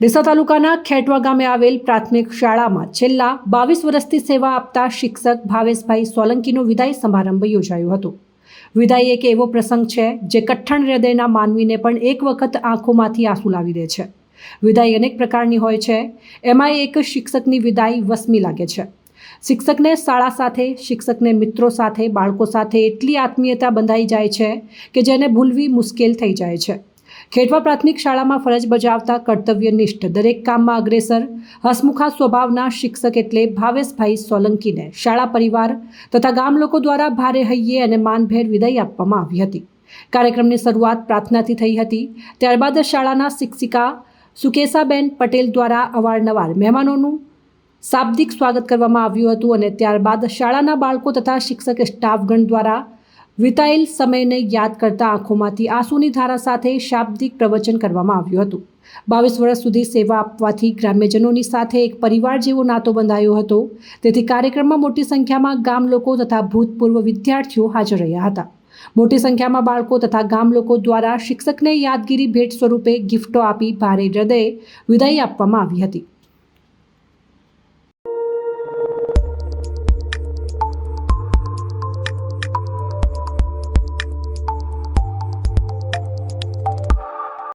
ડીસા તાલુકાના ખેટવા ગામે આવેલ પ્રાથમિક શાળામાં છેલ્લા બાવીસ વર્ષથી સેવા આપતા શિક્ષક ભાવેશભાઈ સોલંકીનો વિદાય સમારંભ યોજાયો હતો. વિદાય એક એવો પ્રસંગ છે જે કઠણ હૃદયના માનવીને પણ એક વખત આંખોમાંથી આંસુ લાવી દે છે. વિદાય અનેક પ્રકારની હોય છે. એમાં એક શિક્ષકની વિદાય વસમી લાગે છે. શિક્ષકને શાળા સાથે, શિક્ષકને મિત્રો સાથે, બાળકો સાથે એટલી આત્મીયતા બંધાઈ જાય છે કે જેને ભૂલવી મુશ્કેલ થઈ જાય છે. ખેડવા પ્રાથમિક શાળામાં ફરજ બજાવતા કર્તવ્યનિષ્ઠ દરેક કામમાં અગ્રેસર, હસમુખા સ્વભાવના શિક્ષક એટલે ભાવેશભાઈ સોલંકીને શાળા પરિવાર તથા ગામ લોકો દ્વારા ભારે હૈયે અને માનભેર વિદાય આપવામાં આવી હતી. કાર્યક્રમની શરૂઆત પ્રાર્થનાથી થઈ હતી. ત્યારબાદ શાળાના શિક્ષિકા સુકેશાબેન પટેલ દ્વારા અવારનવાર મહેમાનોનું શાબ્દિક સ્વાગત કરવામાં આવ્યું હતું અને ત્યારબાદ શાળાના બાળકો તથા શિક્ષક સ્ટાફગણ દ્વારા વિતાયેલ સમયને યાદ કરતા આંખોમાંથી આંસુની ધારા સાથે શાબ્દિક પ્રવચન કરવામાં આવ્યું હતું. બાવીસ વર્ષ સુધી સેવા આપવાથી ગ્રામ્યજનોની સાથે એક પરિવાર જેવો નાતો બંધાયો હતો. તેથી કાર્યક્રમમાં મોટી સંખ્યામાં ગામ લોકો તથા ભૂતપૂર્વ વિદ્યાર્થીઓ હાજર રહ્યા હતા. મોટી સંખ્યામાં બાળકો તથા ગામ લોકો દ્વારા શિક્ષકને યાદગીરી ભેટ સ્વરૂપે ગિફ્ટો આપી ભારે હૃદયે વિદાય આપવામાં આવી હતી.